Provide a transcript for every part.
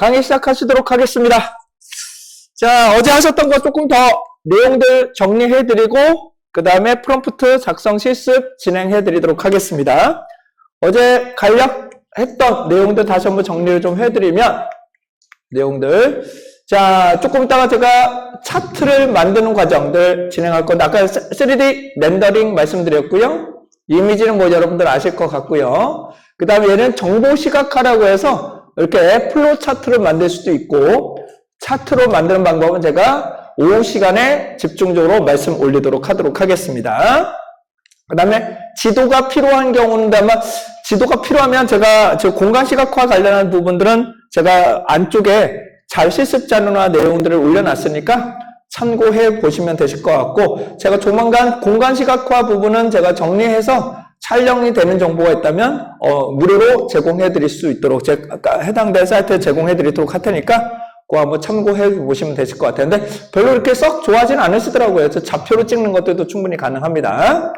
강의 시작하시도록 하겠습니다. 자, 어제 하셨던 거 조금 더 내용들 정리해드리고, 그 다음에 프롬프트 작성 실습 진행해드리도록 하겠습니다. 어제 간략했던 내용들 다시 한번 정리를 좀 해드리면, 내용들. 자, 조금 있다가 제가 차트를 만드는 과정들 진행할 건데, 아까 3D 렌더링 말씀드렸고요. 이미지는 뭐 여러분들 아실 것 같고요. 그 다음에 얘는 정보 시각화라고 해서 이렇게 플로 차트를 만들 수도 있고, 차트로 만드는 방법은 제가 오후 시간에 집중적으로 말씀 올리도록 하도록 하겠습니다. 그 다음에 지도가 필요한 경우는 아마 지도가 필요하면 제가 저 공간 시각화 관련한 부분들은 제가 안쪽에 잘 실습 자료나 내용들을 올려놨으니까 참고해 보시면 되실 것 같고 제가 조만간 공간 시각화 부분은 제가 정리해서 촬영이 되는 정보가 있다면 어, 무료로 제공해 드릴 수 있도록 제가 해당된 사이트에 제공해 드리도록 할 테니까 그거 한번 참고해 보시면 되실 것. 근데 별로 이렇게 썩 좋아하진 않으시더라고요. 저 좌표로 찍는 것들도 충분히 가능합니다.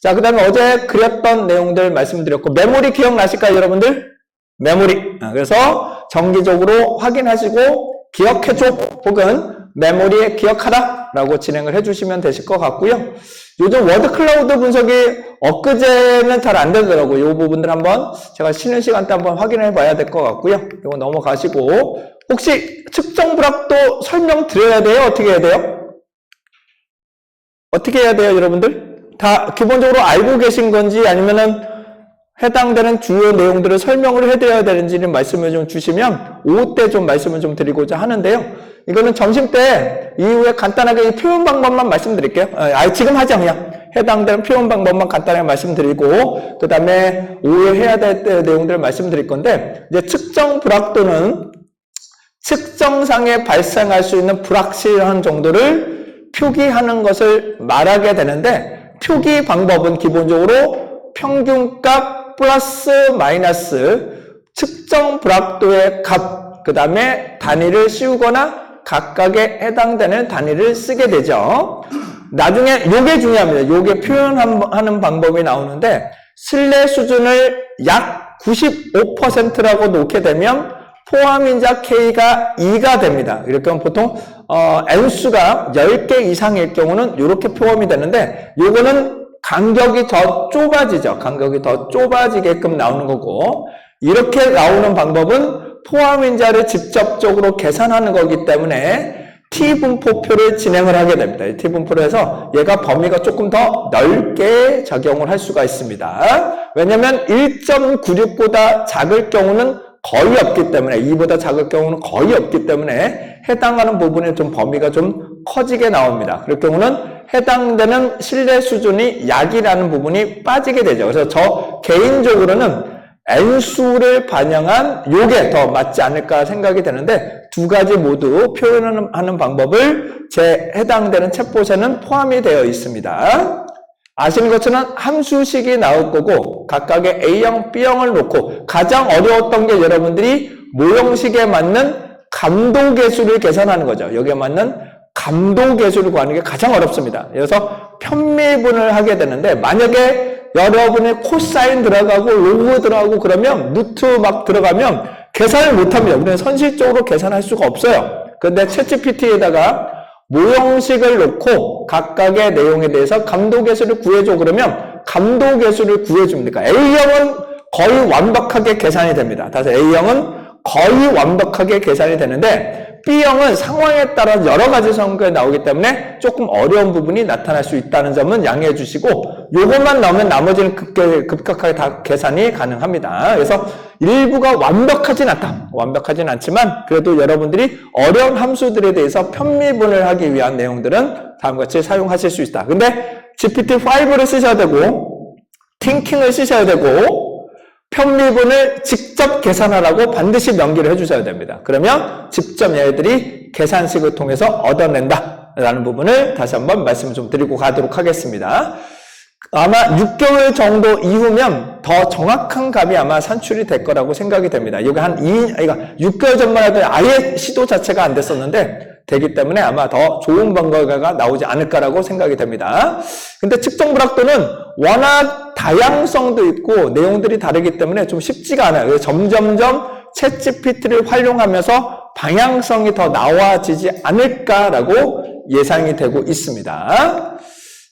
자, 그 다음에 어제 그렸던 내용들 말씀드렸고, 메모리 기억나실까요, 여러분들? 메모리. 아, 그래서 정기적으로 확인하시고, 기억해줘, 혹은 메모리에 기억하라, 라고 진행을 해주시면 되실 것 같고요. 요즘 워드 클라우드 분석이 엊그제는 잘 안 되더라고요. 이 부분들 한번 제가 쉬는 시간 때 한번 확인해 봐야 될 것 같고요. 이거 넘어가시고, 혹시 측정 불합도 설명 드려야 돼요? 어떻게 해야 돼요? 어떻게 해야 돼요, 여러분들? 다 기본적으로 알고 계신 건지 아니면은 해당되는 주요 내용들을 설명을 해드려야 되는지는 말씀을 좀 주시면 오후 때 좀 말씀을 좀 드리고자 하는데요. 이거는 점심 때 이후에 간단하게 이 표현 방법만 말씀드릴게요. 아, 지금 하죠, 그냥. 해당되는 표현 방법만 간단하게 말씀드리고, 그 다음에 오후에 해야 될 내용들을 말씀드릴 건데, 이제 측정 불확도는 측정상에 발생할 수 있는 불확실한 정도를 표기하는 것을 말하게 되는데 표기 방법은 기본적으로 평균값 플러스 마이너스 측정 불확도의 값, 그 다음에 단위를 씌우거나 각각에 해당되는 단위를 쓰게 되죠. 나중에 요게 중요합니다. 요게 표현하는 방법이 나오는데 신뢰 수준을 약 95%라고 놓게 되면 포함인자 K가 2가 됩니다. 이렇게 하면 보통 어, N수가 10개 이상일 경우는 이렇게 포함이 되는데 요거는 간격이 더 좁아지죠. 간격이 더 좁아지게끔 나오는 거고 이렇게 나오는 방법은 포함인자를 직접적으로 계산하는 거기 때문에 T분포표를 진행을 하게 됩니다. T분포를 해서 얘가 범위가 조금 더 넓게 적용을 할 수가 있습니다. 왜냐하면 1.96보다 작을 경우는 거의 없기 때문에 2보다 작을 경우는 거의 없기 때문에 해당하는 부분의 좀 범위가 좀 커지게 나옵니다. 그럴 경우는 해당되는 신뢰 수준이 약이라는 부분이 빠지게 되죠. 그래서 저 개인적으로는 N수를 반영한 요게 더 맞지 않을까 생각이 되는데 두 가지 모두 표현하는 방법을 제 해당되는 챗봇에는 포함이 되어 있습니다. 아시는 것처럼 함수식이 나올 거고 각각의 A형, B형을 놓고 가장 어려웠던 게 여러분들이 모형식에 맞는 감도계수를 계산하는 거죠. 여기에 맞는 감도계수를 구하는 게 가장 어렵습니다. 그래서 편미분을 하게 되는데 만약에 여러분의 코사인 들어가고 로그 들어가고 그러면 루트 막 들어가면 계산을 못합니다. 우리는 선실적으로 계산할 수가 없어요. 근데 챗GPT에다가 모형식을 놓고 각각의 내용에 대해서 감도계수를 구해줘 그러면 감도계수를 구해줍니까? A형은 거의 완벽하게 계산이 됩니다. 따라서 A형은 거의 완벽하게 계산이 되는데 B형은 상황에 따라 여러 가지 성격이 나오기 때문에 조금 어려운 부분이 나타날 수 있다는 점은 양해해 주시고 이것만 나오면 나머지는 급격하게 다 계산이 가능합니다. 그래서 일부가 완벽하진 않다. 완벽하진 않지만 그래도 여러분들이 어려운 함수들에 대해서 편미분을 하기 위한 내용들은 다음과 같이 사용하실 수 있다. 근데 GPT-5를 쓰셔야 되고 팅킹을 쓰셔야 되고 편미분을 직접 계산하라고 반드시 명기를 해주셔야 됩니다. 그러면 직접 얘들이 계산식을 통해서 얻어낸다. 라는 부분을 다시 한번 말씀을 좀 드리고 가도록 하겠습니다. 아마 6개월 정도 이후면 더 정확한 값이 아마 산출이 될 거라고 생각이 됩니다. 여기 한 2, 아니, 6개월 전만 해도 아예 시도 자체가 안 됐었는데, 되기 때문에 아마 더 좋은 방법가 나오지 않을까라고 생각이 됩니다. 근데 측정 불확도는 워낙 다양성도 있고 내용들이 다르기 때문에 좀 쉽지가 않아요. 점점점 챗GPT를 활용하면서 방향성이 더 나와지지 않을까라고 예상이 되고 있습니다.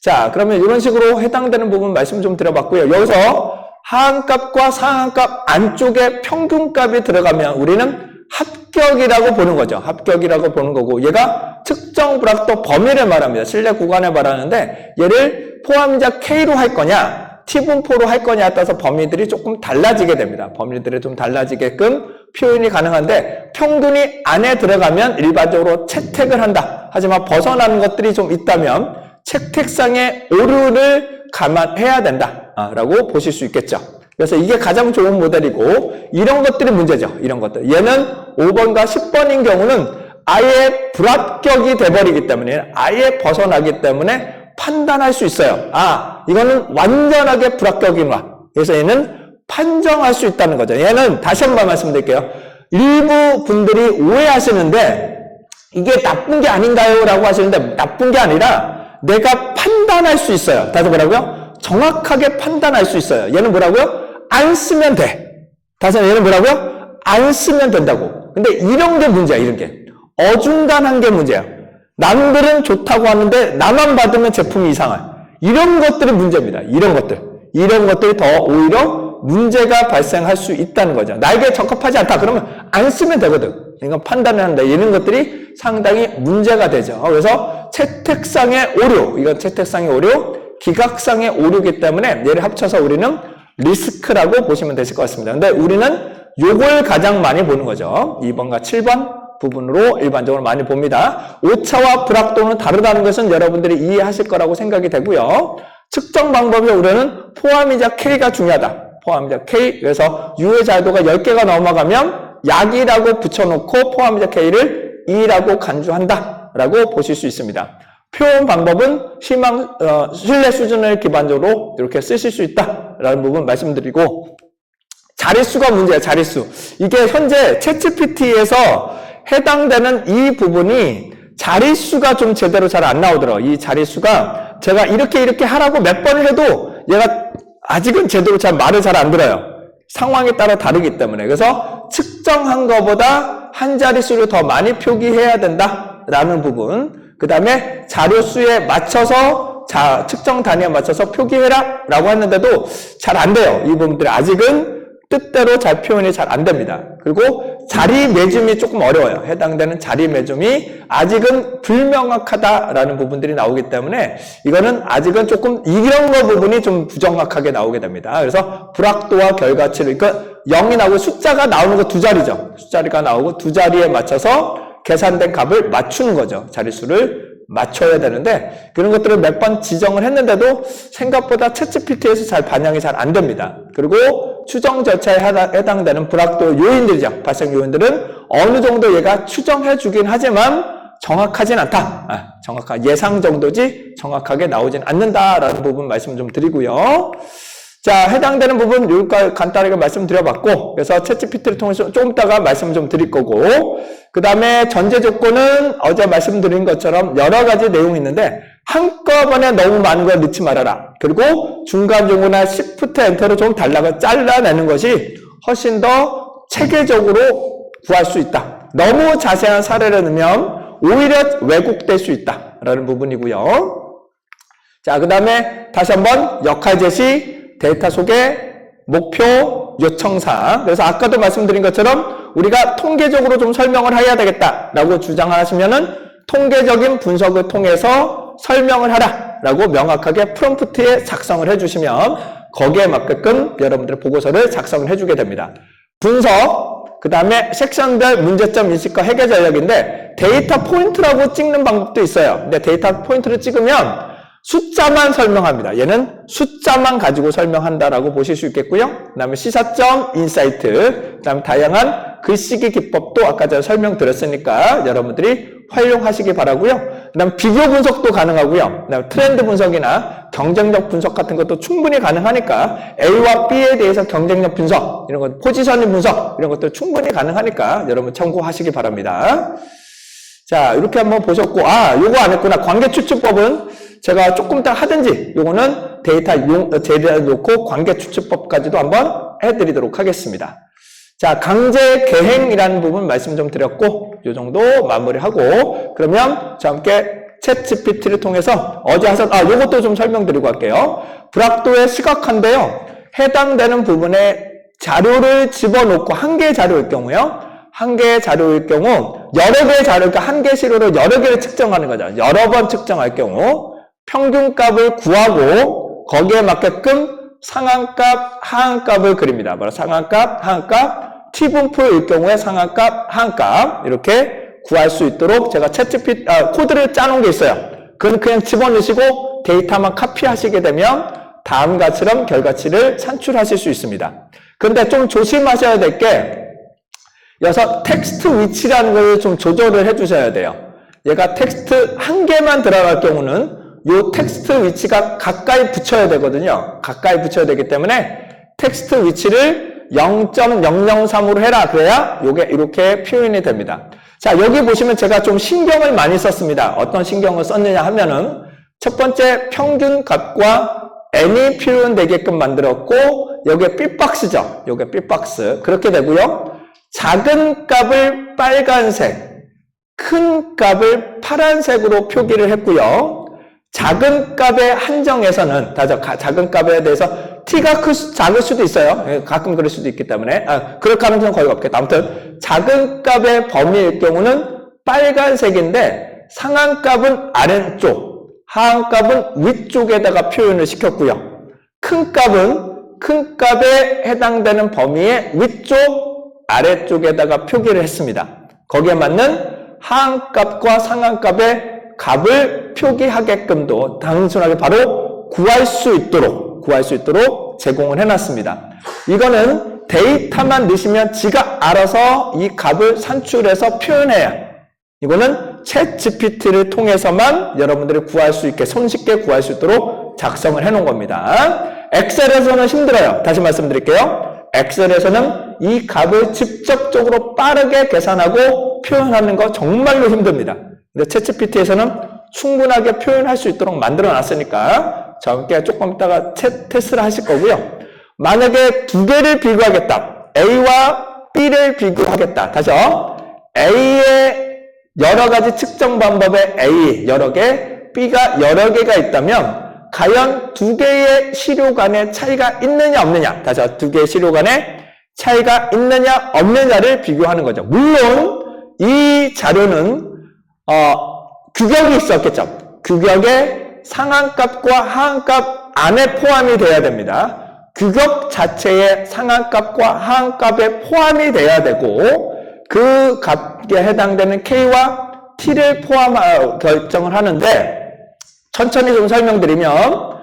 자, 그러면 이런 식으로 해당되는 부분 말씀 좀 드려봤고요. 여기서 하한값과 상한값 안쪽에 평균값이 들어가면 우리는 합격이라고 보는 거죠. 합격이라고 보는 거고 얘가 특정 불합도 범위를 말합니다. 실내 구간을 말하는데 얘를 포함자 K로 할 거냐 T분포로 할 거냐에 따라서 범위들이 조금 달라지게 됩니다. 범위들이 좀 달라지게끔 표현이 가능한데 평균이 안에 들어가면 일반적으로 채택을 한다. 하지만 벗어나는 것들이 좀 있다면 채택상의 오류를 감안해야 된다라고 보실 수 있겠죠. 그래서 이게 가장 좋은 모델이고 이런 것들이 문제죠. 이런 것들. 얘는 5번과 10번인 경우는 아예 불합격이 돼버리기 때문에 아예 벗어나기 때문에 판단할 수 있어요. 아, 이거는 완전하게 불합격이구나. 그래서 얘는 판정할 수 있다는 거죠. 얘는 다시 한 번 말씀드릴게요. 일부 분들이 오해하시는데 이게 나쁜 게 아닌가요? 라고 하시는데 나쁜 게 아니라 내가 판단할 수 있어요. 다시 뭐라고요? 정확하게 판단할 수 있어요. 얘는 뭐라고요? 안 쓰면 돼. 다시 한번 얘는 뭐라고요? 안 쓰면 된다고. 근데 이런 게 문제야, 이런 게. 어중간한 게 문제야. 남들은 좋다고 하는데 나만 받으면 제품이 이상해. 이런 것들이 문제입니다. 이런 것들. 이런 것들이 더 오히려 문제가 발생할 수 있다는 거죠. 나에게 적합하지 않다. 그러면 안 쓰면 되거든. 이건 판단을 한다. 이런 것들이 상당히 문제가 되죠. 그래서 채택상의 오류, 이건 채택상의 오류, 기각상의 오류이기 때문에 얘를 합쳐서 우리는 리스크라고 보시면 되실 것 같습니다. 근데 우리는 요걸 가장 많이 보는 거죠. 2번과 7번 부분으로 일반적으로 많이 봅니다. 오차와 불확도는 다르다는 것은 여러분들이 이해하실 거라고 생각이 되고요. 측정 방법이 우리는 포함이자 K가 중요하다. 포함이자 K. 그래서 유의 자유도가 10개가 넘어가면 약이라고 붙여놓고 포함이자 K를 2라고 간주한다. 라고 보실 수 있습니다. 표현 방법은 희망, 어, 신뢰 수준을 기반적으로 이렇게 쓰실 수 있다라는 부분 말씀드리고 자릿수가 문제야, 자릿수. 이게 현재 챗GPT에서 해당되는 이 부분이 자릿수가 좀 제대로 잘 안 나오더라고. 이 자릿수가 제가 이렇게 이렇게 하라고 몇 번을 해도 얘가 아직은 제대로 잘 말을 잘 안 들어요. 상황에 따라 다르기 때문에. 그래서 측정한 것보다 한 자릿수를 더 많이 표기해야 된다라는 부분. 그 다음에 자료 수에 맞춰서 자, 측정 단위에 맞춰서 표기해라 라고 했는데도 잘 안 돼요. 이 부분들이 아직은 뜻대로 잘 표현이 잘 안 됩니다. 그리고 자리 매줌이 조금 어려워요. 해당되는 자리 매줌이 아직은 불명확하다라는 부분들이 나오기 때문에 이거는 아직은 조금 이런 거 부분이 좀 부정확하게 나오게 됩니다. 그래서 불확도와 결과치를 그러니까 0이 나오고 숫자가 나오는 거 두 자리죠. 숫자리가 나오고 두 자리에 맞춰서 계산된 값을 맞추는 거죠. 자릿수를 맞춰야 되는데 그런 것들을 몇 번 지정을 했는데도 생각보다 챗GPT에서 잘 반영이 잘 안 됩니다. 그리고 추정 절차에 해당되는 불확도 요인들이죠. 발생 요인들은 어느 정도 얘가 추정해 주긴 하지만 정확하진 않다. 아, 정확한 예상 정도지 정확하게 나오진 않는다라는 부분 말씀 좀 드리고요. 자, 해당되는 부분 여기까지 간단하게 말씀드려봤고, 그래서 챗GPT를 통해서 조금 이따가 말씀 좀 드릴 거고, 그 다음에 전제 조건은 어제 말씀드린 것처럼 여러 가지 내용이 있는데, 한꺼번에 너무 많은 걸 넣지 말아라. 그리고 중간중간에 Shift 엔터로 좀 달라고 잘라내는 것이 훨씬 더 체계적으로 구할 수 있다. 너무 자세한 사례를 넣으면 오히려 왜곡될 수 있다 라는 부분이고요. 자, 그 다음에 다시 한번 역할 제시, 데이터 속의 목표 요청사항. 그래서 아까도 말씀드린 것처럼 우리가 통계적으로 좀 설명을 해야 되겠다라고 주장을 하시면은 통계적인 분석을 통해서 설명을 하라라고 명확하게 프롬프트에 작성을 해주시면 거기에 맞게끔 여러분들의 보고서를 작성을 해주게 됩니다. 분석, 그 다음에 섹션별 문제점 인식과 해결 전략인데 데이터 포인트라고 찍는 방법도 있어요. 근데 데이터 포인트를 찍으면 숫자만 설명합니다. 얘는 숫자만 가지고 설명한다라고 보실 수 있겠고요. 그 다음에 시사점, 인사이트, 그 다음에 다양한 글쓰기 기법도 아까 제가 설명드렸으니까 여러분들이 활용하시기 바라고요. 그 다음 비교 분석도 가능하고요. 그 다음 트렌드 분석이나 경쟁력 분석 같은 것도 충분히 가능하니까 A와 B에 대해서 경쟁력 분석, 이런 것, 포지셔닝 분석, 이런 것도 충분히 가능하니까 여러분 참고하시기 바랍니다. 자, 이렇게 한번 보셨고, 아, 요거 안 했구나. 관계 추측법은 제가 조금 이따 하든지, 요거는 데이터 용, 데이터 놓고 관계 추측법까지도 한번 해드리도록 하겠습니다. 자, 강제 개행이라는 부분 말씀 좀 드렸고, 이 정도 마무리하고, 그러면 자, 함께 챗 GPT를 통해서 어제 하셨, 아, 요것도 좀 설명드리고 갈게요. 불확도의 시각화인데요. 해당되는 부분에 자료를 집어넣고 한 개의 자료일 경우요. 한 개의 자료일 경우 여러 개의 자료, 그러니까 한개 시료로 여러 개를 측정하는 거죠. 여러 번 측정할 경우 평균값을 구하고 거기에 맞게끔 상한값, 하한값을 그립니다. 바로 상한값, 하한값, T분포일 경우에 상한값, 하한값 이렇게 구할 수 있도록 제가 채찌피 아, 코드를 짜놓은 게 있어요. 그건 그냥 집어넣으시고 데이터만 카피하시게 되면 다음과 처럼 결과치를 산출하실 수 있습니다. 근데 좀 조심하셔야 될 게 여기서 텍스트 위치라는 걸 좀 조절을 해 주셔야 돼요. 얘가 텍스트 한 개만 들어갈 경우는 이 텍스트 위치가 가까이 붙여야 되거든요. 가까이 붙여야 되기 때문에 텍스트 위치를 0.003으로 해라. 그래야 이게 이렇게 표현이 됩니다. 자, 여기 보시면 제가 좀 신경을 많이 썼습니다. 어떤 신경을 썼느냐 하면은 첫 번째 평균 값과 n이 표현되게끔 만들었고 여기에 삐박스죠. 여기에 삐박스. 그렇게 되고요. 작은 값을 빨간색, 큰 값을 파란색으로 표기를 했고요. 작은 값의 한정에서는 다죠 작은 값에 대해서 클 수, 작을 수도 있어요. 예, 가끔 그럴 수도 있기 때문에 아, 그럴 가능성은 거의 없겠다. 아무튼 작은 값의 범위일 경우는 빨간색인데 상한 값은 아래쪽, 하한 값은 위쪽에다가 표현을 시켰고요. 큰 값은 큰 값에 해당되는 범위의 위쪽, 아래쪽에다가 표기를 했습니다. 거기에 맞는 하한 값과 상한 값의 값을 표기하게끔도 단순하게 바로 구할 수 있도록 구할 수 있도록 제공을 해놨습니다. 이거는 데이터만 넣으시면 지가 알아서 이 값을 산출해서 표현해야 이거는 챗 GPT를 통해서만 여러분들이 구할 수 있게 손쉽게 구할 수 있도록 작성을 해놓은 겁니다. 엑셀에서는 힘들어요. 다시 말씀드릴게요. 엑셀에서는 이 값을 직접적으로 빠르게 계산하고 표현하는 거 정말로 힘듭니다. 근데 챗GPT에서는 충분하게 표현할 수 있도록 만들어 놨으니까 저 함께 조금 있다가 챗 테스트를 하실 거고요. 만약에 두 개를 비교하겠다. A와 B를 비교하겠다. 다시요. A의 여러 가지 측정 방법에 A 여러 개, B가 여러 개가 있다면 과연 두 개의 시료 간의 차이가 있느냐 없느냐. 다시 두 개의 시료 간의 차이가 있느냐 없느냐를 비교하는 거죠. 물론 이 자료는 어, 규격이 있었겠죠. 규격의 상한값과 하한값 안에 포함이 돼야 됩니다. 규격 자체의 상한값과 하한값에 포함이 돼야 되고 그 값에 해당되는 K와 T를 포함 결정을 하는데 천천히 좀 설명드리면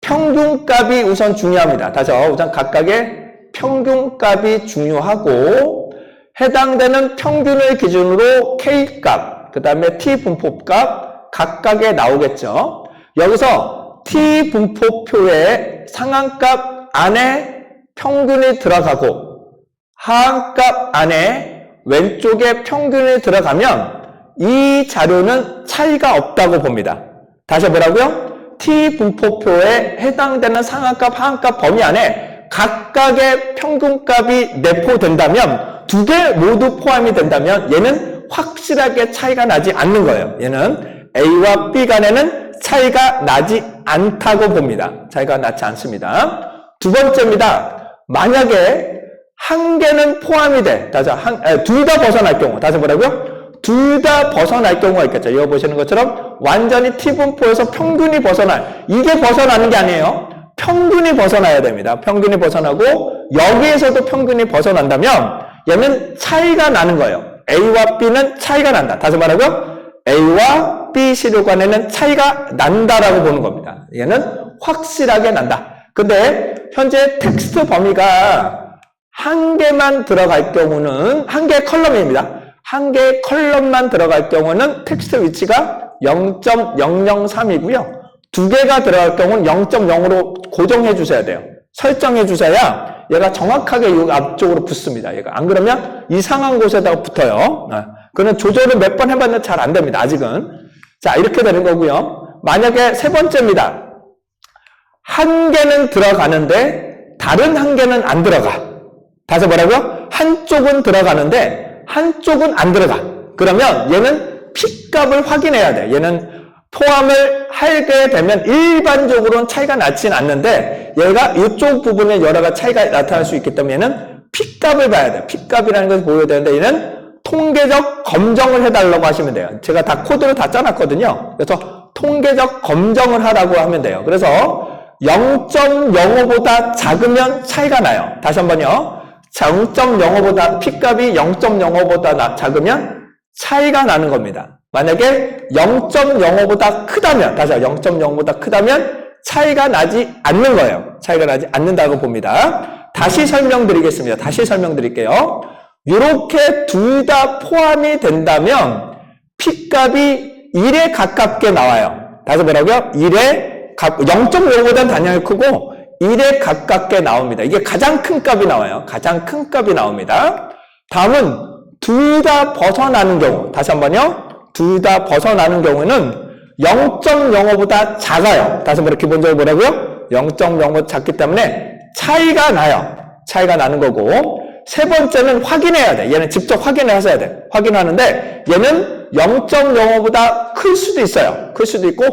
평균값이 우선 중요합니다. 다시 우선 각각의 평균값이 중요하고 해당되는 평균을 기준으로 K값 그 다음에 t 분포값 각각에 나오겠죠. 여기서 t 분포표에 상한값 안에 평균이 들어가고 하한값 안에 왼쪽에 평균이 들어가면 이 자료는 차이가 없다고 봅니다. 다시 뭐라고요? t 분포표에 해당되는 상한값, 하한값 범위 안에 각각의 평균값이 내포된다면 두 개 모두 포함이 된다면 얘는 확실하게 차이가 나지 않는 거예요. 얘는 A와 B 간에는 차이가 나지 않다고 봅니다. 차이가 나지 않습니다. 두 번째입니다. 만약에 한 개는 포함이 돼. 다시 둘 다 벗어날 경우. 다시 뭐라고요? 둘 다 벗어날 경우가 있겠죠. 이거 보시는 것처럼 완전히 T분포에서 평균이 벗어날. 이게 벗어나는 게 아니에요. 평균이 벗어나야 됩니다. 평균이 벗어나고 여기에서도 평균이 벗어난다면 얘는 차이가 나는 거예요. A와 B는 차이가 난다. 다시 말하고 A와 B 시료관에는 차이가 난다라고 보는 겁니다. 얘는 확실하게 난다. 근데 현재 텍스트 범위가 한 개만 들어갈 경우는 한 개의 컬럼입니다. 한 개의 컬럼만 들어갈 경우는 텍스트 위치가 0.003이고요. 두 개가 들어갈 경우는 0.0으로 고정해 주셔야 돼요. 설정해 주셔야 얘가 정확하게 이 앞쪽으로 붙습니다. 얘가 안 그러면 이상한 곳에다가 붙어요. 아, 그는 조절을 몇 번 해봤는데 잘 안 됩니다. 아직은. 자 이렇게 되는 거고요. 만약에 세 번째입니다. 한 개는 들어가는데 다른 한 개는 안 들어가. 다시 뭐라고요? 한쪽은 들어가는데 한쪽은 안 들어가. 그러면 얘는 P값을 확인해야 돼. 얘는 포함을 하게 되면 일반적으로는 차이가 나진 않는데 얘가 이쪽 부분에 여러 가지 차이가 나타날 수 있기 때문에 얘는 P값을 봐야 돼. P값이라는 것을 보여야 되는데 얘는 통계적 검정을 해달라고 하시면 돼요. 제가 다 코드를 다 짜놨거든요. 그래서 통계적 검정을 하라고 하면 돼요. 그래서 0.05보다 작으면 차이가 나요. 다시 한번요. 0.05보다 P값이 0.05보다 작으면 차이가 나는 겁니다. 만약에 0.05보다 크다면, 다시 0.05보다 크다면 차이가 나지 않는 거예요. 차이가 나지 않는다고 봅니다. 다시 설명드리겠습니다. 다시 설명드릴게요. 이렇게 둘 다 포함이 된다면 P값이 1에 가깝게 나와요. 다시 뭐라고요? 1에 0.5보다는 단연히 크고 1에 가깝게 나옵니다. 이게 가장 큰 값이 나와요. 가장 큰 값이 나옵니다. 다음은 둘 다 벗어나는 경우. 다시 한 번요. 둘 다 벗어나는 경우는 0.05보다 작아요. 다시 한번 기본적으로 뭐라고요? 0.05 작기 때문에 차이가 나요. 차이가 나는 거고 세 번째는 확인해야 돼. 얘는 직접 확인을 하셔야 돼. 확인하는데 얘는 0.05보다 클 수도 있어요. 클 수도 있고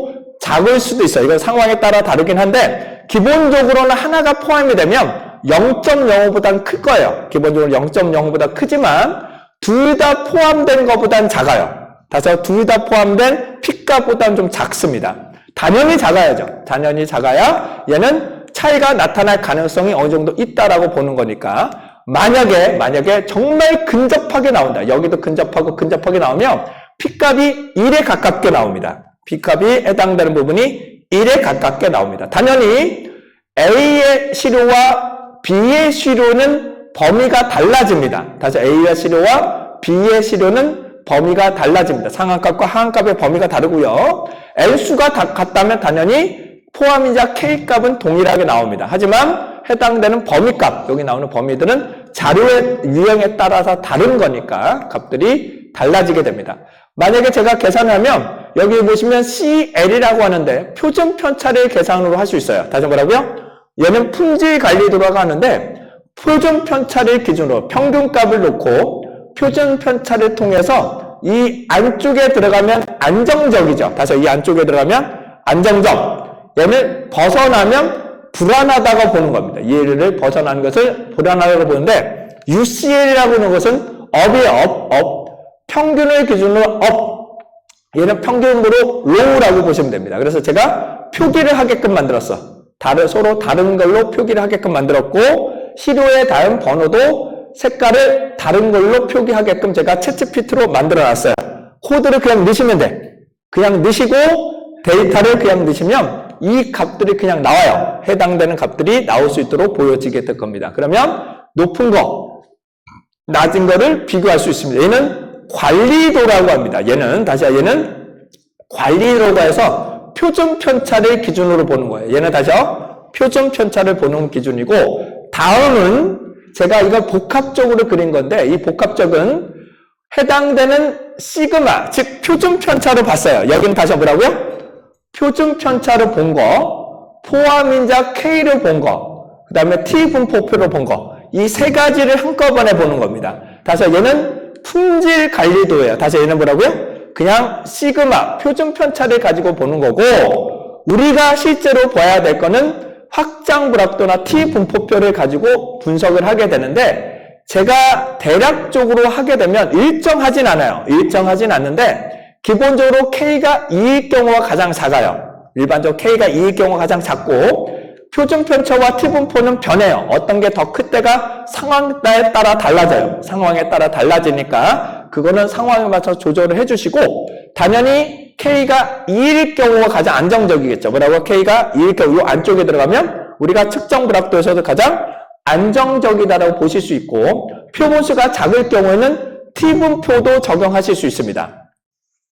작을 수도 있어요. 이건 상황에 따라 다르긴 한데 기본적으로는 하나가 포함이 되면 0.05보다는 클 거예요. 기본적으로 0.05보다 크지만 둘 다 포함된 것보단 작아요. 다시 둘다 포함된 P값보다는 좀 작습니다. 단연히 작아야죠. 단연히 작아야 얘는 차이가 나타날 가능성이 어느 정도 있다라고 보는 거니까 만약에 만약에 정말 근접하게 나온다. 여기도 근접하고 근접하게 나오면 P값이 1에 가깝게 나옵니다. P값이 해당되는 부분이 1에 가깝게 나옵니다. 당연히 A의 시료와 B의 시료는 범위가 달라집니다. 다시 A의 시료와 B의 시료는 범위가 달라집니다. 상한값과 하한값의 범위가 다르고요. L수가 다 같다면 당연히 포함이자 K값은 동일하게 나옵니다. 하지만 해당되는 범위값, 여기 나오는 범위들은 자료의 유형에 따라서 다른 거니까 값들이 달라지게 됩니다. 만약에 제가 계산하면 여기 보시면 CL이라고 하는데 표준 편차를 계산으로 할 수 있어요. 다시 뭐라고요? 얘는 품질 관리도라고 하는데 표준 편차를 기준으로 평균값을 놓고 표준 편차를 통해서 이 안쪽에 들어가면 안정적이죠. 다시 이 안쪽에 들어가면 안정적. 얘는 벗어나면 불안하다고 보는 겁니다. 얘를 벗어나는 것을 불안하다고 보는데 UCL이라고 하는 것은 업이에요. 업, 업. 평균을 기준으로 업. 얘는 평균으로 low라고 보시면 됩니다. 그래서 제가 표기를 하게끔 만들었어. 다른, 서로 다른 걸로 표기를 하게끔 만들었고 시료에 닿은 번호도 색깔을 다른 걸로 표기하게끔 제가 채츠피트로 만들어 놨어요. 코드를 그냥 넣으시면 돼. 그냥 넣으시고 데이터를 그냥 넣으시면 이 값들이 그냥 나와요. 해당되는 값들이 나올 수 있도록 보여지게 될 겁니다. 그러면 높은 거, 낮은 거를 비교할 수 있습니다. 얘는 관리도라고 합니다. 얘는 다시 얘는 관리도가 해서 표준 편차를 기준으로 보는 거예요. 얘는 다시요. 표준 편차를 보는 기준이고 다음은 제가 이걸 복합적으로 그린 건데 이 복합적은 해당되는 시그마, 즉 표준 편차로 봤어요. 여기는 다시 뭐라고요? 표준 편차를 본 거, 포함인자 K를 본 거, 그 다음에 T 분포표를 본 거, 이 세 가지를 한꺼번에 보는 겁니다. 다시 얘는 품질 관리도예요. 다시 얘는 뭐라고요? 그냥 시그마, 표준 편차를 가지고 보는 거고, 우리가 실제로 봐야 될 거는 확장 불합도나 T 분포표를 가지고 분석을 하게 되는데, 제가 대략적으로 하게 되면 일정하진 않아요. 일정하진 않는데, 기본적으로 K가 2일 경우가 가장 작아요. 일반적으로 K가 2일 경우가 가장 작고 표준 편차와 T분포는 변해요. 어떤 게 더 클 때가 상황에 따라 달라져요. 상황에 따라 달라지니까 그거는 상황에 맞춰 조절을 해주시고 당연히 K가 2일 경우가 가장 안정적이겠죠. 뭐라고 K가 2일 경우 이 안쪽에 들어가면 우리가 측정 불합도에서도 가장 안정적이다라고 보실 수 있고 표본수가 작을 경우에는 T분포도 적용하실 수 있습니다.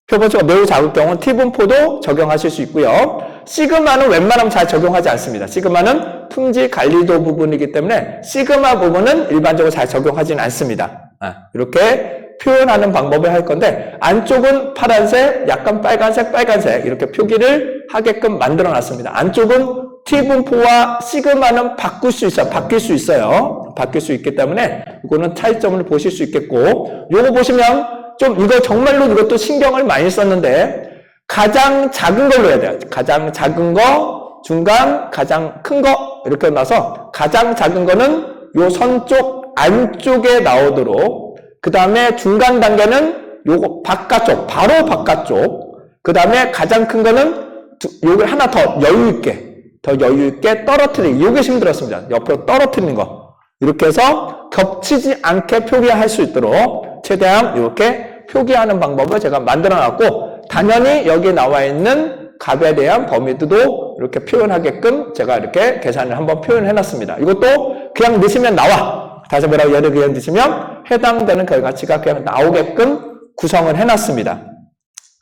표본수가 매우 작을 경우는 T분포도 적용하실 수 있고요. 시그마는 웬만하면 잘 적용하지 않습니다. 시그마는 품질 관리도 부분이기 때문에 시그마 부분은 일반적으로 잘 적용하지는 않습니다. 아, 이렇게 표현하는 방법을 할 건데 안쪽은 파란색, 약간 빨간색, 빨간색 이렇게 표기를 하게끔 만들어 놨습니다. 안쪽은 T분포와 시그마는 바꿀 수 있어요. 바뀔 수 있어요. 바뀔 수 있기 때문에 이거는 차이점을 보실 수 있겠고 요거 보시면 좀 이거 정말로 이것도 신경을 많이 썼는데 가장 작은 걸로 해야 돼요. 가장 작은 거, 중간, 가장 큰 거 이렇게 나서 가장 작은 거는 요 선 쪽 안쪽에 나오도록 그 다음에 중간 단계는 요거 바깥쪽, 바로 바깥쪽 그 다음에 가장 큰 거는 두- 요걸 하나 더 여유 있게 더 여유 있게 떨어뜨리기. 요게 힘들었습니다. 옆으로 떨어뜨리는 거. 이렇게 해서 겹치지 않게 표기할 수 있도록 최대한 이렇게 표기하는 방법을 제가 만들어 놨고 당연히 여기 나와 있는 값에 대한 범위도 이렇게 표현하게끔 제가 이렇게 계산을 한번 표현해 놨습니다. 이것도 그냥 넣으시면 나와. 다시 뭐라고 예를 그냥 넣으시면 해당되는 결과치가 그냥 나오게끔 구성을 해 놨습니다.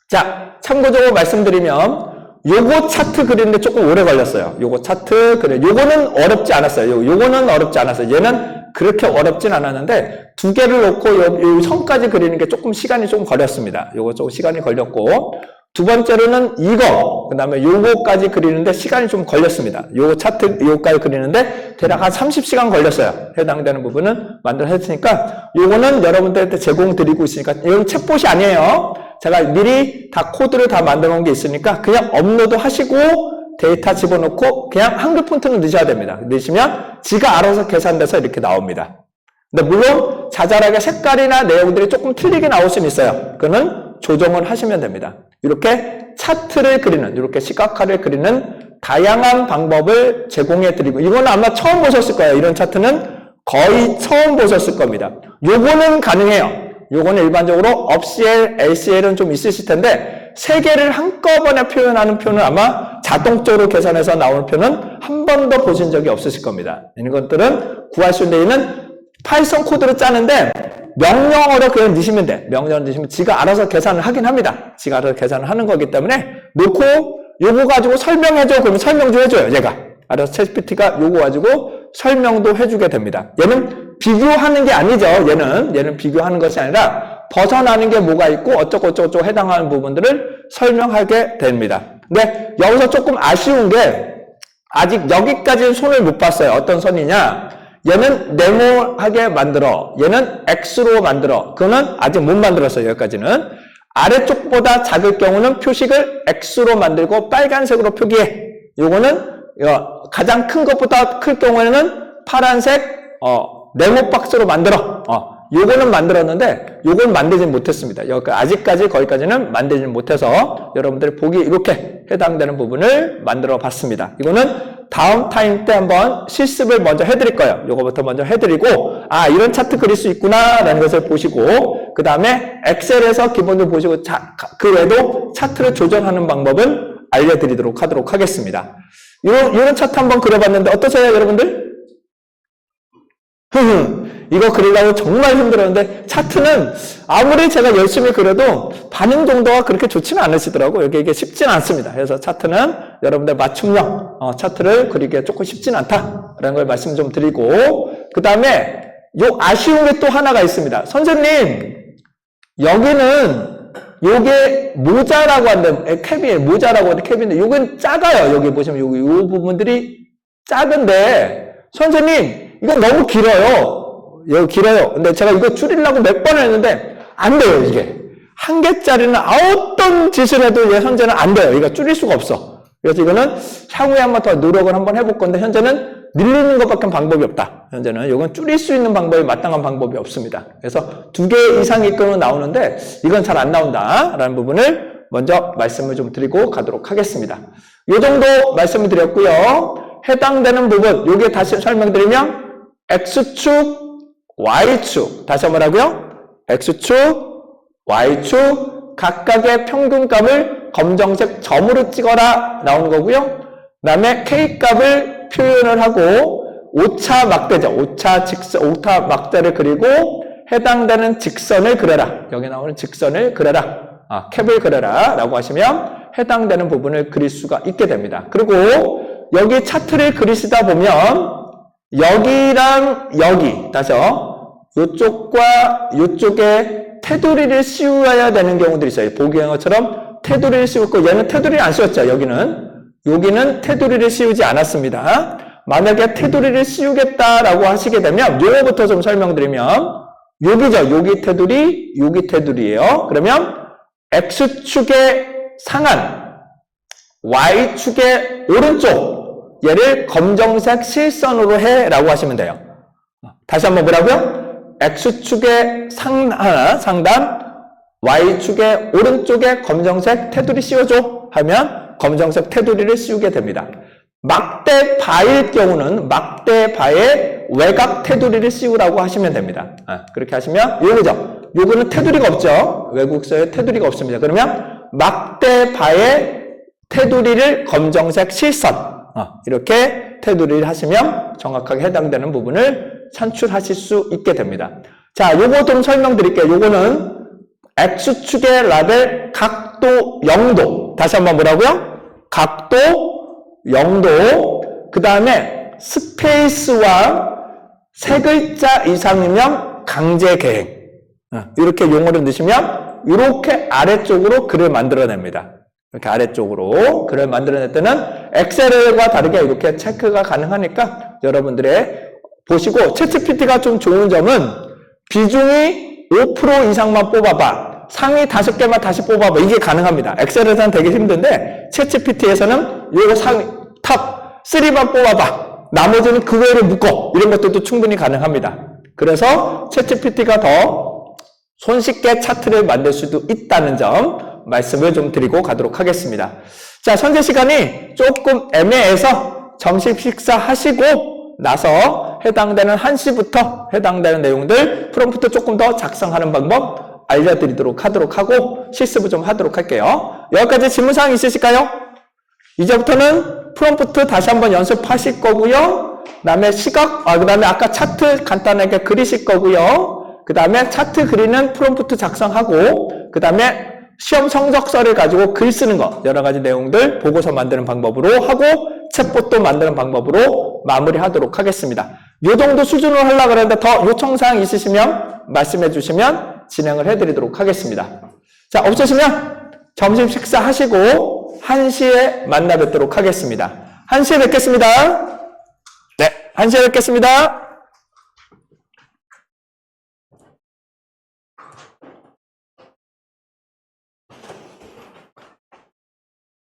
자, 참고적으로 말씀드리면 요거 차트 그리는데 조금 오래 걸렸어요. 요거 차트 그래. 요거는 어렵지 않았어요. 요, 요거는 어렵지 않았어요. 얘는 그렇게 어렵진 않았는데 두 개를 놓고 요, 요 선까지 그리는 게 조금 시간이 좀 걸렸습니다. 요거 조금 시간이 걸렸고 두 번째로는 이거 그 다음에 요거까지 그리는데 시간이 좀 걸렸습니다. 요 차트 요거까지 그리는데 대략 한 30시간 걸렸어요. 해당되는 부분은 만들어 했으니까 요거는 여러분들한테 제공 드리고 있으니까 이건 책봇이 아니에요. 제가 미리 다 코드를 다 만들어 놓은 게 있으니까 그냥 업로드 하시고 데이터 집어넣고 그냥 한글 폰트는 넣으셔야 됩니다. 넣으시면 지가 알아서 계산돼서 이렇게 나옵니다. 근데 물론 자잘하게 색깔이나 내용들이 조금 틀리게 나올 수는 있어요. 그거는 조정을 하시면 됩니다. 이렇게 차트를 그리는, 이렇게 시각화를 그리는 다양한 방법을 제공해 드리고, 이거는 아마 처음 보셨을 거예요. 이런 차트는 거의 처음 보셨을 겁니다. 요거는 가능해요. 요거는 일반적으로 업CL, LCL은 좀 있으실 텐데, 세 개를 한꺼번에 표현하는 표는 아마 자동적으로 계산해서 나오는 표는 한 번도 보신 적이 없으실 겁니다. 이런 것들은 구할 수 있는 파이썬 코드로 짜는데 명령어로 그냥 넣으시면 돼. 명령어로 넣으시면 지가 알아서 계산을 하긴 합니다. 지가 알아서 계산을 하는 거기 때문에 놓고 요거 가지고 설명해줘. 그러면 설명 좀 해줘요. 얘가. 알아서 챗GPT가 요거 가지고 설명도 해주게 됩니다. 얘는 비교하는 게 아니죠. 얘는 얘는 비교하는 것이 아니라 벗어나는 게 뭐가 있고 어쩌고 어쩌고 해당하는 부분들을 설명하게 됩니다. 근데 여기서 조금 아쉬운 게 아직 여기까지는 손을 못 봤어요. 어떤 선이냐? 얘는 네모하게 만들어. 얘는 X로 만들어. 그거는 아직 못 만들었어요. 여기까지는. 아래쪽보다 작을 경우는 표식을 X로 만들고 빨간색으로 표기해. 요거는 어, 가장 큰 것보다 클 경우에는 파란색 어, 네모 박스로 만들어. 어, 요거는 만들었는데 요건 만들지 못했습니다. 여기 아직까지 거기까지는 만들지 못해서 여러분들이 보기 이렇게 해당되는 부분을 만들어 봤습니다. 이거는 다음 타임 때 한번 실습을 먼저 해드릴 거예요. 요거부터 먼저 해드리고 아 이런 차트 그릴 수 있구나라는 것을 보시고 그 다음에 엑셀에서 기본적으로 보시고 자, 그 외에도 차트를 조정하는 방법은 알려드리도록 하도록 하겠습니다. 이런, 이런 차트 한번 그려봤는데 어떠세요 여러분들? 이거 그리려고 정말 힘들었는데 차트는 아무리 제가 열심히 그려도 반응 정도가 그렇게 좋지는 않으시더라고요. 이게, 이게 쉽진 않습니다. 그래서 차트는 여러분들 맞춤형 어, 차트를 그리기가 조금 쉽진 않다라는 걸 말씀 좀 드리고 그 다음에 요 아쉬운 게 또 하나가 있습니다. 선생님 여기는 요게 모자라고 한다. 캡이 모자라고 하는데 캡인데 요건 작아요. 여기 보시면 여기 요 부분들이 작은데 선생님 이거 너무 길어요. 여기 길어요. 근데 제가 이거 줄이려고 몇 번을 했는데 안 돼요, 이게. 한 개짜리는 어떤 짓을 해도 얘 현재는 안 돼요. 이거 줄일 수가 없어. 그래서 이거는 향후에 한번 더 노력을 한번 해볼 건데 현재는 늘리는 것밖에 방법이 없다. 현재는 이건 줄일 수 있는 방법이 마땅한 방법이 없습니다. 그래서 두 개 이상이 끊어 나오는데 이건 잘 안 나온다라는 부분을 먼저 말씀을 좀 드리고 가도록 하겠습니다. 이 정도 말씀을 드렸고요. 해당되는 부분 요게 다시 설명드리면 X축, Y축 다시 한번 하고요. X축, Y축 각각의 평균값을 검정색 점으로 찍어라 나오는 거고요. 그 다음에 K값을 표현을 하고 오차 막대죠. 오차 직선, 오차 막대를 그리고 해당되는 직선을 그려라. 여기 나오는 직선을 그려라. 아, 캡을 그려라. 라고 하시면 해당되는 부분을 그릴 수가 있게 됩니다. 그리고 여기 차트를 그리시다 보면 여기랑 여기, 다시요. 요쪽과 요쪽에 테두리를 씌워야 되는 경우들이 있어요. 보기의 것처럼 테두리를 씌웠고 얘는 테두리를 안 씌웠죠. 여기는. 여기는 테두리를 씌우지 않았습니다. 만약에 테두리를 씌우겠다라고 하시게 되면 요거부터 좀 설명드리면 여기죠. 여기 테두리, 여기 테두리예요. 그러면 x축의 상한, y축의 오른쪽 얘를 검정색 실선으로 해라고 하시면 돼요. 다시 한번 뭐라고요? X축의 상하나 상단, y축의 오른쪽에 검정색 테두리 씌워줘 하면 검정색 테두리를 씌우게 됩니다. 막대 바일 경우는 막대 바에 외곽 테두리를 씌우라고 하시면 됩니다. 아, 그렇게 하시면 요거죠. 요거는 테두리가 없죠. 외국서에 테두리가 없습니다. 그러면 막대 바에 테두리를 검정색 실선 어, 이렇게 테두리를 하시면 정확하게 해당되는 부분을 산출하실 수 있게 됩니다. 자, 요거 좀 설명드릴게요. 요거는 X축의 라벨 각도 0도. 다시 한번 뭐라고요? 각도 0도. 그 다음에 스페이스와 세 글자 이상이면 강제 계행. 어, 이렇게 용어를 넣으시면 이렇게 아래쪽으로 글을 만들어냅니다. 이렇게 아래쪽으로 글을 만들어낼 때는 엑셀과 다르게 이렇게 체크가 가능하니까 여러분들의 보시고 채찌PT가 좀 좋은 점은 비중이 5% 이상만 뽑아봐. 상위 5개만 다시 뽑아봐. 이게 가능합니다. 엑셀에서는 되게 힘든데 채찌PT에서는 요거 상위 탑 3만 뽑아봐. 나머지는 그 외로 묶어. 이런 것들도 충분히 가능합니다. 그래서 채찌PT가 더 손쉽게 차트를 만들 수도 있다는 점 말씀을 좀 드리고 가도록 하겠습니다. 자, 현재 시간이 조금 애매해서 점심 식사 하시고 나서 해당되는 1시부터 해당되는 내용들 프롬프트 조금 더 작성하는 방법 알려드리도록 하도록 하고 실습을 좀 하도록 할게요. 여기까지 질문사항 있으실까요? 이제부터는 프롬프트 다시 한번 연습하실 거고요. 그 다음에 시각, 아, 그 다음에 아까 차트 간단하게 그리실 거고요. 그 다음에 차트 그리는 프롬프트 작성하고, 그 다음에 시험 성적서를 가지고 글 쓰는 거, 여러 가지 내용들 보고서 만드는 방법으로 하고, 챗봇도 만드는 방법으로 마무리하도록 하겠습니다. 요 정도 수준으로 하려고 그랬는데 더 요청사항 있으시면 말씀해 주시면 진행을 해드리도록 하겠습니다. 자, 없으시면 점심 식사하시고 1시에 만나 뵙도록 하겠습니다. 1시에 뵙겠습니다. 네, 1시에 뵙겠습니다.